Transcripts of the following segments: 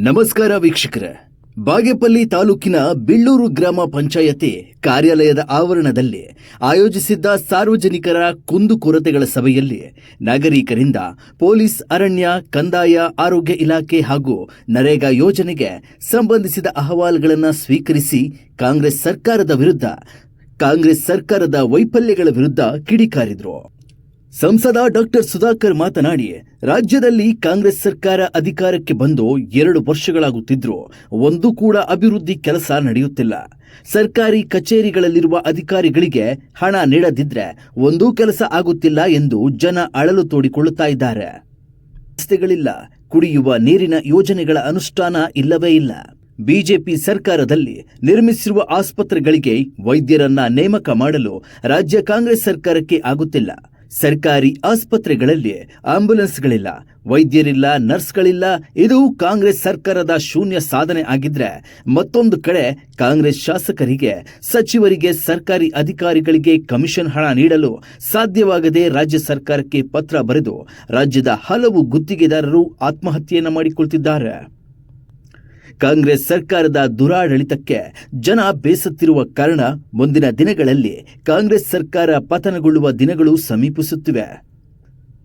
ನಮಸ್ಕಾರ ವೀಕ್ಷಕರೇ. ಬಾಗೇಪಲ್ಲಿ ತಾಲೂಕಿನ ಬಿಳ್ಳೂರು ಗ್ರಾಮ ಪಂಚಾಯತಿ ಕಾರ್ಯಾಲಯದ ಆವರಣದಲ್ಲಿ ಆಯೋಜಿಸಿದ್ದ ಸಾರ್ವಜನಿಕರ ಕುಂದುಕೊರತೆಗಳ ಸಭೆಯಲ್ಲಿ ನಾಗರಿಕರಿಂದ ಪೊಲೀಸ್, ಅರಣ್ಯ, ಕಂದಾಯ, ಆರೋಗ್ಯ ಇಲಾಖೆ ಹಾಗೂ ನರೇಗಾ ಯೋಜನೆಗೆ ಸಂಬಂಧಿಸಿದ ಅಹವಾಲುಗಳನ್ನು ಸ್ವೀಕರಿಸಿ ಕಾಂಗ್ರೆಸ್ ಸರ್ಕಾರದ ವಿರುದ್ಧ, ಕಾಂಗ್ರೆಸ್ ಸರ್ಕಾರದ ವೈಫಲ್ಯಗಳ ವಿರುದ್ಧ ಕಿಡಿಕಾರಿದ್ರು. ಸಂಸದ ಡಾಕ್ಟರ್ ಸುಧಾಕರ್ ಮಾತನಾಡಿ, ರಾಜ್ಯದಲ್ಲಿ ಕಾಂಗ್ರೆಸ್ ಸರ್ಕಾರ ಅಧಿಕಾರಕ್ಕೆ ಬಂದು ಎರಡು ವರ್ಷಗಳಾಗುತ್ತಿದ್ರೂ ಒಂದು ಕೂಡ ಅಭಿವೃದ್ಧಿ ಕೆಲಸ ನಡೆಯುತ್ತಿಲ್ಲ. ಸರ್ಕಾರಿ ಕಚೇರಿಗಳಲ್ಲಿರುವ ಅಧಿಕಾರಿಗಳಿಗೆ ಹಣ ನೀಡದಿದ್ರೆ ಒಂದೂ ಕೆಲಸ ಆಗುತ್ತಿಲ್ಲ ಎಂದು ಜನ ಅಳಲು ತೋಡಿಕೊಳ್ಳುತ್ತಾ ಇದ್ದಾರೆ. ರಸ್ತೆಗಳಿಲ್ಲ, ಕುಡಿಯುವ ನೀರಿನ ಯೋಜನೆಗಳ ಅನುಷ್ಠಾನ ಇಲ್ಲವೇ ಇಲ್ಲ. ಬಿಜೆಪಿ ಸರ್ಕಾರದಲ್ಲಿ ನಿರ್ಮಿಸಿರುವ ಆಸ್ಪತ್ರೆಗಳಿಗೆ ವೈದ್ಯರನ್ನ ನೇಮಕ ಮಾಡಲು ರಾಜ್ಯ ಕಾಂಗ್ರೆಸ್ ಸರ್ಕಾರಕ್ಕೆ ಆಗುತ್ತಿಲ್ಲ. ಸರ್ಕಾರಿ ಆಸ್ಪತ್ರೆಗಳಲ್ಲಿ ಆಂಬ್ಯುಲೆನ್ಸ್ಗಳಿಲ್ಲ ವೈದ್ಯರಿಲ್ಲ, ನರ್ಸ್ಗಳಿಲ್ಲ, ಇದು ಕಾಂಗ್ರೆಸ್ ಸರ್ಕಾರದ ಶೂನ್ಯ ಸಾಧನೆ ಆಗಿದ್ರೆ ಮತ್ತೊಂದು ಕಡೆ ಕಾಂಗ್ರೆಸ್ ಶಾಸಕರಿಗೆ, ಸಚಿವರಿಗೆ, ಸರ್ಕಾರಿ ಅಧಿಕಾರಿಗಳಿಗೆ ಕಮಿಷನ್ ಹಣ ನೀಡಲು ಸಾಧ್ಯವಾಗದೆ ರಾಜ್ಯ ಸರ್ಕಾರಕ್ಕೆ ಪತ್ರ ಬರೆದು ರಾಜ್ಯದ ಹಲವು ಗುತ್ತಿಗೆದಾರರು ಆತ್ಮಹತ್ಯೆಯನ್ನು ಮಾಡಿಕೊಳ್ತಿದ್ದಾರೆ. ಕಾಂಗ್ರೆಸ್ ಸರ್ಕಾರದ ದುರಾಡಳಿತಕ್ಕೆ ಜನ ಬೇಸತ್ತಿರುವ ಕಾರಣ ಮುಂದಿನ ದಿನಗಳಲ್ಲಿ ಕಾಂಗ್ರೆಸ್ ಸರ್ಕಾರ ಪತನಗೊಳ್ಳುವ ದಿನಗಳು ಸಮೀಪಿಸುತ್ತಿವೆ.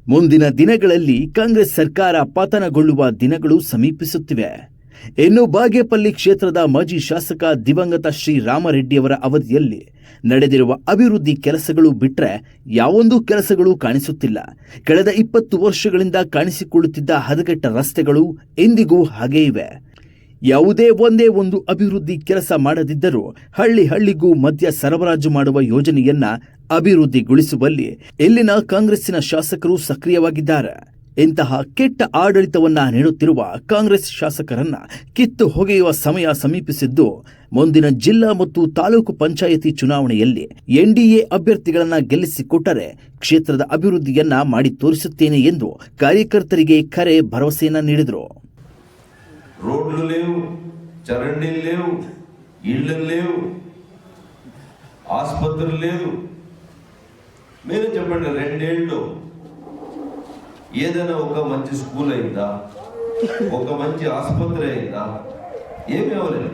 ಮುಂದಿನ ದಿನಗಳಲ್ಲಿ ಕಾಂಗ್ರೆಸ್ ಸರ್ಕಾರ ಪತನಗೊಳ್ಳುವ ದಿನಗಳು ಸಮೀಪಿಸುತ್ತಿವೆ. ಇನ್ನು ಬಾಗೇಪಲ್ಲಿ ಕ್ಷೇತ್ರದ ಮಾಜಿ ಶಾಸಕ ದಿವಂಗತ ಶ್ರೀರಾಮರೆಡ್ಡಿಯವರ ಅವಧಿಯಲ್ಲಿ ನಡೆದಿರುವ ಅಭಿವೃದ್ಧಿ ಕೆಲಸಗಳು ಬಿಟ್ಟರೆ ಯಾವೊಂದು ಕೆಲಸಗಳು ಕಾಣಿಸುತ್ತಿಲ್ಲ. ಕಳೆದ ಇಪ್ಪತ್ತು ವರ್ಷಗಳಿಂದ ಕಾಣಿಸಿಕೊಳ್ಳುತ್ತಿದ್ದ ಹದಗೆಟ್ಟ ರಸ್ತೆಗಳು ಎಂದಿಗೂ ಹಾಗೇ ಇವೆ. ಯಾವುದೇ ಒಂದೇ ಒಂದು ಅಭಿವೃದ್ಧಿ ಕೆಲಸ ಮಾಡದಿದ್ದರೂ ಹಳ್ಳಿ ಹಳ್ಳಿಗೂ ಮದ್ಯ ಸರಬರಾಜು ಮಾಡುವ ಯೋಜನೆಯನ್ನ ಅಭಿವೃದ್ಧಿಗೊಳಿಸುವಲ್ಲಿ ಇಲ್ಲಿನ ಕಾಂಗ್ರೆಸ್ಸಿನ ಶಾಸಕರು ಸಕ್ರಿಯವಾಗಿದ್ದಾರೆ. ಇಂತಹ ಕೆಟ್ಟ ಆಡಳಿತವನ್ನ ನೀಡುತ್ತಿರುವ ಕಾಂಗ್ರೆಸ್ ಶಾಸಕರನ್ನ ಕಿತ್ತು ಹೊಗೆಯುವ ಸಮಯ ಸಮೀಪಿಸಿದ್ದು, ಮುಂದಿನ ಜಿಲ್ಲಾ ಮತ್ತು ತಾಲೂಕು ಪಂಚಾಯಿತಿ ಚುನಾವಣೆಯಲ್ಲಿ ಎನ್ಡಿಎ ಅಭ್ಯರ್ಥಿಗಳನ್ನ ಗೆಲ್ಲಿಸಿಕೊಟ್ಟರೆ ಕ್ಷೇತ್ರದ ಅಭಿವೃದ್ಧಿಯನ್ನ ಮಾಡಿ ತೋರಿಸುತ್ತೇನೆ ಎಂದು ಕಾರ್ಯಕರ್ತರಿಗೆ ಕರೆ ಭರವಸೆಯನ್ನ నీడిದ್ರು రోడ్లు లేవు చరండీలు లేవు ఇళ్ళు లేవు ఆసుపత్రులు లేదు మీరు చెప్పండి రెండేళ్ళు ఏదైనా ఒక మంచి స్కూల్ అయిందా? ఒక మంచి ఆసుపత్రి అయిందా? ఏమి అవ్వలేదు.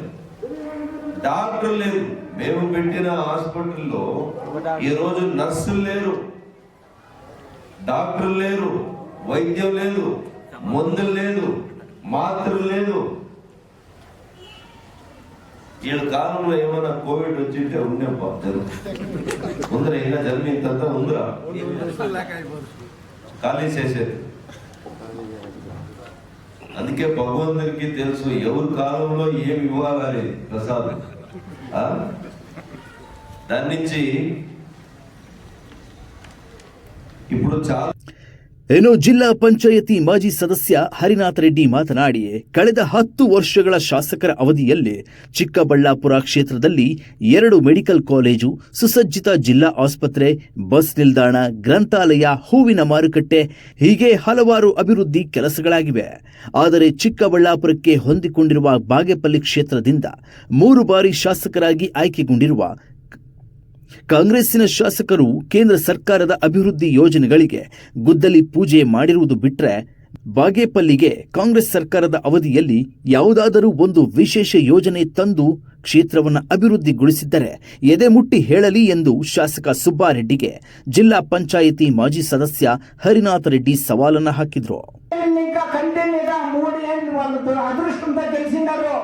డాక్టర్ లేదు మేము పెట్టిన హాస్పిటల్లో ఈరోజు నర్సులు లేరు. డాక్టర్ లేరు. వైద్యం లేదు. మందులు లేదు. మాత్రలు లేదు వీళ్ళ కాలంలో ఏమైనా కోవిడ్ వచ్చింటే ఉండేప్ప ఇలా జరిగిన తర్వాత ఉందిరా ఖాళీ చేసేది. అందుకే భగవంతుడికి తెలుసు ఎవరి కాలంలో ఏమి ఇవ్వాలి ప్రసాదం. ఆ? దాని నుంచి ఇప్పుడు చాలా ಇನ್ನು ಜಿಲ್ಲಾ ಪಂಚಾಯತಿ ಮಾಜಿ ಸದಸ್ಯ ಹರಿನಾಥ ರೆಡ್ಡಿ ಮಾತನಾಡಿ ಕಳೆದ ಹತ್ತು ವರ್ಷಗಳ ಶಾಸಕರ ಅವಧಿಯಲ್ಲಿ ಚಿಕ್ಕಬಳ್ಳಾಪುರ ಕ್ಷೇತ್ರದಲ್ಲಿ ಎರಡು ಮೆಡಿಕಲ್ ಕಾಲೇಜು, ಸುಸಜ್ಜಿತ ಜಿಲ್ಲಾ ಆಸ್ಪತ್ರೆ, ಬಸ್ ನಿಲ್ದಾಣ, ಗ್ರಂಥಾಲಯ, ಹೂವಿನ ಮಾರುಕಟ್ಟೆ ಹೀಗೆ ಹಲವಾರು ಅಭಿವೃದ್ಧಿ ಕೆಲಸಗಳಾಗಿವೆ. ಆದರೆ ಚಿಕ್ಕಬಳ್ಳಾಪುರಕ್ಕೆ ಹೊಂದಿಕೊಂಡಿರುವ ಬಾಗೇಪಲ್ಲಿ ಕ್ಷೇತ್ರದಿಂದ ಮೂರು ಬಾರಿ ಶಾಸಕರಾಗಿ ಆಯ್ಕೆಗೊಂಡಿರುವ ಕಾಂಗ್ರೆಸ್ಸಿನ ಶಾಸಕರು ಕೇಂದ್ರ ಸರ್ಕಾರದ ಅಭಿವೃದ್ಧಿ ಯೋಜನೆಗಳಿಗೆ ಗುದ್ದಲಿ ಪೂಜೆ ಮಾಡಿರುವುದು ಬಿಟ್ರೆ ಬಾಗೇಪಲ್ಲಿಗೆ ಕಾಂಗ್ರೆಸ್ ಸರ್ಕಾರದ ಅವಧಿಯಲ್ಲಿ ಯಾವುದಾದರೂ ಒಂದು ವಿಶೇಷ ಯೋಜನೆ ತಂದು ಕ್ಷೇತ್ರವನ್ನು ಅಭಿವೃದ್ಧಿಗೊಳಿಸಿದ್ದರೆ ಎದೆ ಮುಟ್ಟಿ ಹೇಳಲಿ ಎಂದು ಶಾಸಕ ಸುಬ್ಬಾರೆಡ್ಡಿಗೆ ಜಿಲ್ಲಾ ಪಂಚಾಯಿತಿ మాజీ సదస్య హరినాథ్ రెడ్డి సవాలన్న ಹಾಕಿದ್ರು ఇంకా కంటిన్యూగా మూడేళ్ళు వాళ్ళు అదృష్టంతో గెలిచినారు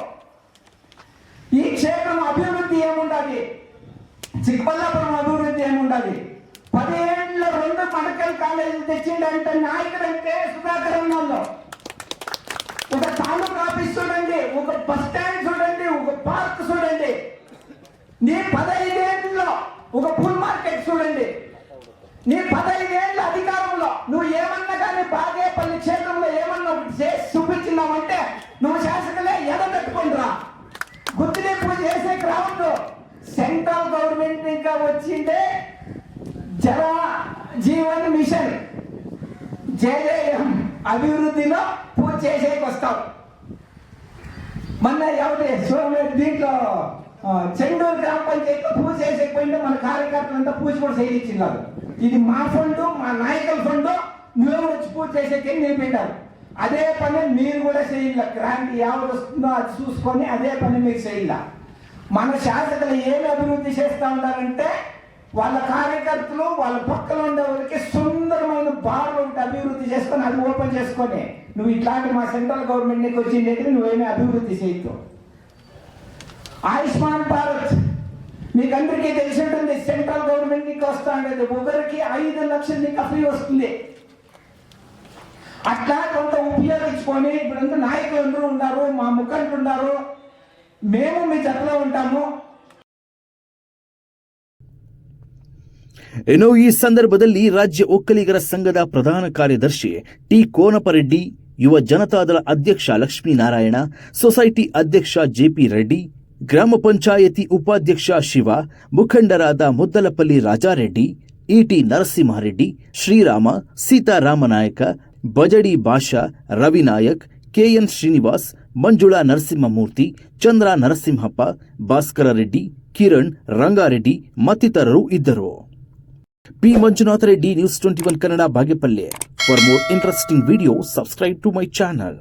ఈ క్షేత్రం అభివృద్ధి ఏముండాలి చిక్కబల్లాపురం అభివృద్ధి ఏముండాలి పదిహేళ్ళ రెండు మెడికల్ కాలేజీ తెచ్చిండంటే నాయకుడు అంటే సుధాకర్ అన్నోళ్ళు. ఒక తాలూకా ఆఫీస్ చూడండి ఒక బస్ స్టాండ్ చూడండి ఒక పార్క్ చూడండి. నీ పదహైదేళ్ళలో ఒక ఫుల్ మార్కెట్ చూడండి. నీ పదహైదేళ్ళ జల జీవన్ మిషన్. జేజేఎం అభివృద్ధిలో పూజ చేసేకి వస్తాం. మొన్న ఎవరి స్వామి దీంట్లో చెండూరు గ్రామ పంచాయతీలో పూజ చేసేకపోయింటే మన కార్యకర్తలంతా పూజ కూడా చేయించినారు ఇది మా ఫండ్ మా నాయకుల ఫండ్ మేము వచ్చి పూజ చేసేకి నిలిపిండారు. అదే పని మీరు కూడా చేయాల గ్రాంట్ ఎవరు వస్తుందో అది చూసుకొని అదే పని మీరు చేయాల మన శాసకులు ఏమి అభివృద్ధి చేస్తూ ఉన్నారంటే వాళ్ళ కార్యకర్తలు వాళ్ళ పక్కన ఉండే సుందరమైన బార్లు ఒకటి అభివృద్ధి చేసుకొని అది ఓపెన్ చేసుకొని నువ్వు ఇట్లాంటి మా సెంట్రల్ గవర్నమెంట్ నీకు వచ్చిండేది నువ్వేమీ అభివృద్ధి చేయొద్దు. ఆయుష్మాన్ భారత్ మీకు అందరికీ తెలిసి ఉంటుంది సెంట్రల్ గవర్నమెంట్ నీకు వస్తా ఉండేది ఒకరికి ఐదు లక్షలు నీకు ఫ్రీ వస్తుంది. అట్లా కొంత ఉపయోగించుకొని ఇప్పుడంతా నాయకులు అందరూ ఉన్నారు మా ముఖండ్రు ఉన్నారు. మేము మీ జతలో ఉంటాము. ಇನ್ನು ಈ ಸಂದರ್ಭದಲ್ಲಿ ರಾಜ್ಯ ಒಕ್ಕಲಿಗರ ಸಂಘದ ಪ್ರಧಾನ ಕಾರ್ಯದರ್ಶಿ ಟಿ. ಕೋನಪರೆಡ್ಡಿ, ಯುವ ಜನತಾದಳ ಅಧ್ಯಕ್ಷ ಲಕ್ಷ್ಮೀನಾರಾಯಣ ಸೊಸೈಟಿ ಅಧ್ಯಕ್ಷ ಜೆಪಿ ರೆಡ್ಡಿ, ಗ್ರಾಮ ಪಂಚಾಯತಿ ಉಪಾಧ್ಯಕ್ಷ ಶಿವ, ಮುಖಂಡರಾದ ಮುದ್ದಲಪಲ್ಲಿ ರಾಜಾರೆಡ್ಡಿ, ಇಟಿ ನರಸಿಂಹಾರೆಡ್ಡಿ, ಶ್ರೀರಾಮ ಸೀತಾರಾಮನಾಯಕ ಬಜಡಿ ಭಾಷಾ ರವಿನಾಯಕ್ ಕೆಎನ್ ಶ್ರೀನಿವಾಸ್, ಮಂಜುಳಾ ನರಸಿಂಹಮೂರ್ತಿ, ಚಂದ್ರ ನರಸಿಂಹಪ್ಪ, ಭಾಸ್ಕರ ರೆಡ್ಡಿ, ಕಿರಣ್ ರಂಗಾರೆಡ್ಡಿ ಮತ್ತಿತರರು ಇದ್ದರು. P Manjunatha Reddy news twenty one Kannada Bagepalli for more interesting video subscribe to my channel